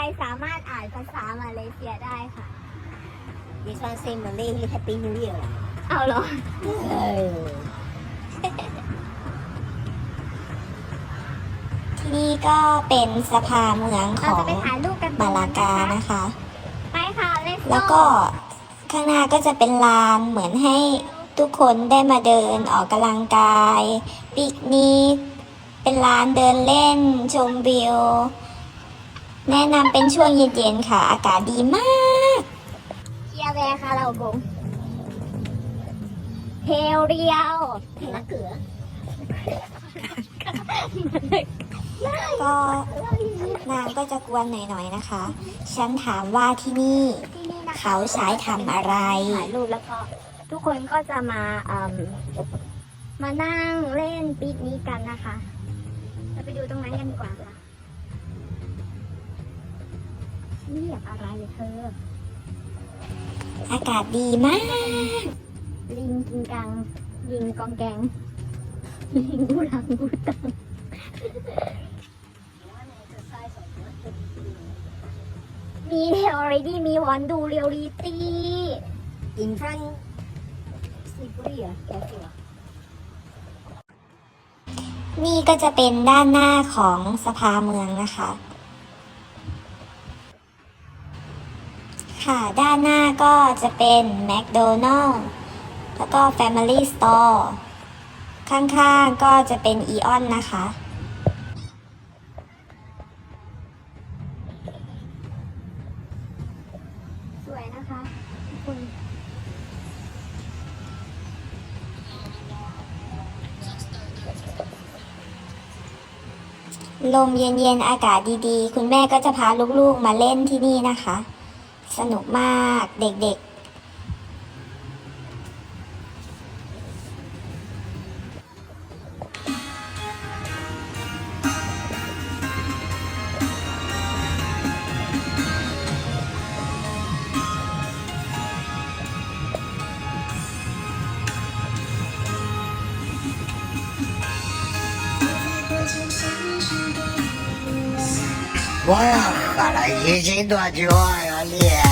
รสามารถอ่านภาษามาเลเซียได้ค่ะ You can say Malay Happy New Year เอาหรอ ที่นี่ก็เป็นสภาเมืองของจะไารูนมาลากานะคะ ไปค่ะแล้วก็ข้างหน้าก็จะเป็นลานเหมือนให้ทุกคนได้มาเดินออกกำลังกาย ปิกนิกเป็นลานเดินเล่นชมวิว แนะนำเป็นช่วงเย็นๆค่ะ อากาศดีมากเชียร์แวร์ค่ะเราบงเฮลเรียวเห็นละเกลือก็นางก็จะกวนหน่อยๆนะคะ ฉันถามว่าที่นี่ที่นี่นะคะเขาใช้ทำอะไรถ่ายรูปแล้วก็ทุกคนก็จะมาเอิ่มมานั่งเล่นปีกนี้กันนะคะ เราไปดูตรงนั้นกันดีกว่าค่ะ เรียบอะไรเธอ อากาศดีมาก ลิงกิงกัง ลิงกองแกง ลิงบูรังบูตังมีเทอร์ดี้มีวันดูเรียลลิตี้อินฟรันซิบุรีอะแกฟิวนี่ก็จะเป็นด้านหน้าของสภาเมืองนะคะ ค่ะ ด้านหน้าก็จะเป็นแม d โดนัล s แล้วก็ Family Store ข้างๆก็จะเป็นอีออนนะคะ สวยนะคะคุณลมเย็นๆ อากาศดีๆ คุณแม่ก็จะพาลูกๆ มาเล่นที่นี่นะคะ สนุกมากเด็กๆ 我要喝了一斤多酒，哎呀，烈！